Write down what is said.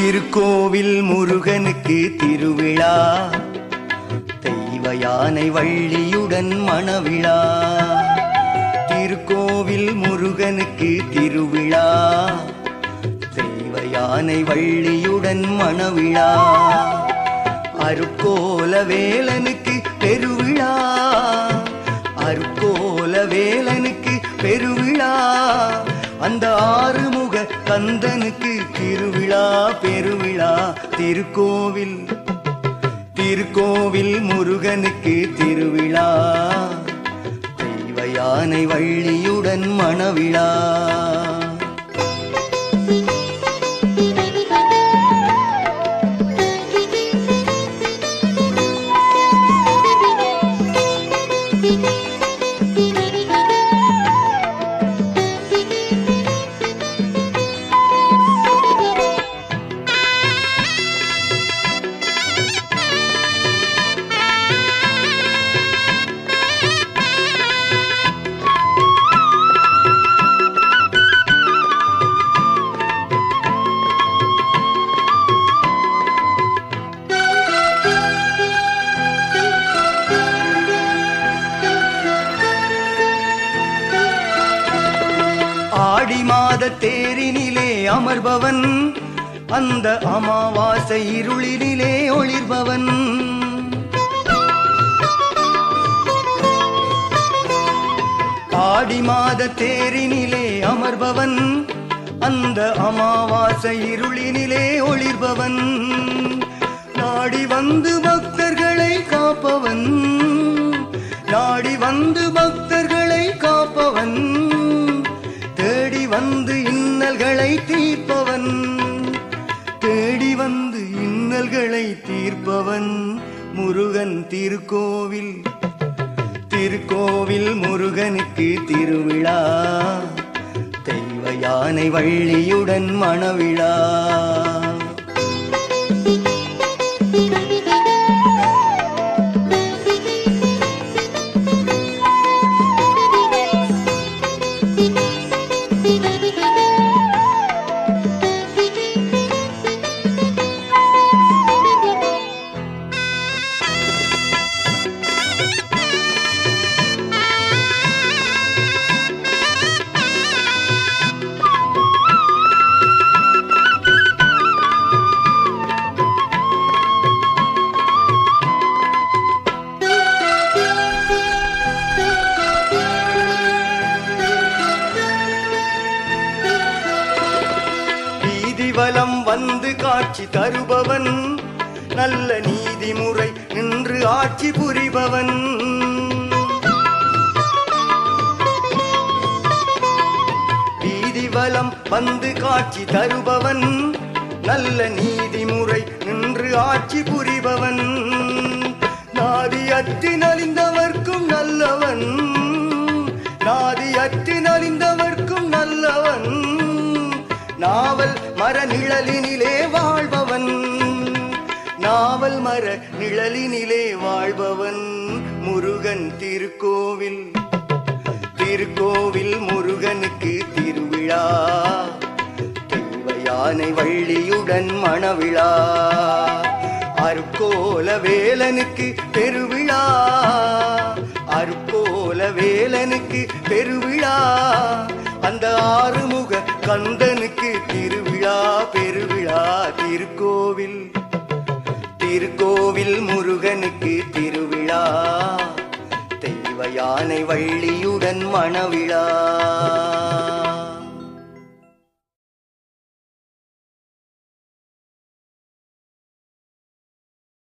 திருக்கோவில் முருகனுக்கு திருவிழா. தெய்வ யானை வள்ளியுடன் மணவிழா. திருக்கோவில் முருகனுக்கு திருவிழா. தெய்வ யானை வள்ளியுடன் மணவிழா. அருக்கோல வேலனுக்கு பெருவிழா. அருக்கோல வேலனுக்கு பெருவிழா. அந்த ஆறு கந்தனுக்கு திருவிழா பெருவிழா திருக்கோவில். திருக்கோவில் முருகனுக்கு திருவிழா. தெய்வ யானை வள்ளியுடன் மணவிழா. தேரினிலே அமர்பவன் அந்த அமாவாசை இருளினிலே ஒளிர்பவன். ஆடி மாத தேரினிலே அமர்பவன் அந்த அமாவாசை இருளினிலே ஒளிர்பவன். நாடி வந்து பக்தர்களை காப்பவன் நாடி வந்து பக்த இன்னல்களை தீர்ப்பவன். தேடி வந்து இன்னல்களை தீர்ப்பவன் முருகன் திருக்கோவில். திருக்கோவில் முருகனுக்கு திருவிழா. தெய்வ யானை வள்ளியுடன் மணவிழா. வீதி வந்து காட்சி தருபவன். நல்ல நீதிமுறை நின்று ஆட்சி புரிபவன். வீதி வந்து காட்சி தருபவன். நல்ல நீதிமுறை நின்று ஆட்சி புரிபவன். நாதி அற்றி நலிந்தவர்க்கும் நல்லவன். நாதி அற்றி நலிந்தவர்க்கும் நல்லவன். நாவல் மர நிழலினிலே வாழ்பவன். நாவல் மர நிழலினிலே வாழ்பவன் முருகன் திருக்கோவில். திருக்கோவில் முருகனுக்கு திருவிழா. தெய்வ யானை வள்ளியுடன் மணவிழா. அருக்கோல வேலனுக்கு பெருவிழா. அருக்கோல வேலனுக்கு பெருவிழா. அந்த ஆறுமுக கந்தனுக்கு திருவிழா பெருவிழா. திருக்கோவில் திருக்கோவில் முருகனுக்கு திருவிழா. தெய்வ யானை வள்ளியுடன் மணவிழா.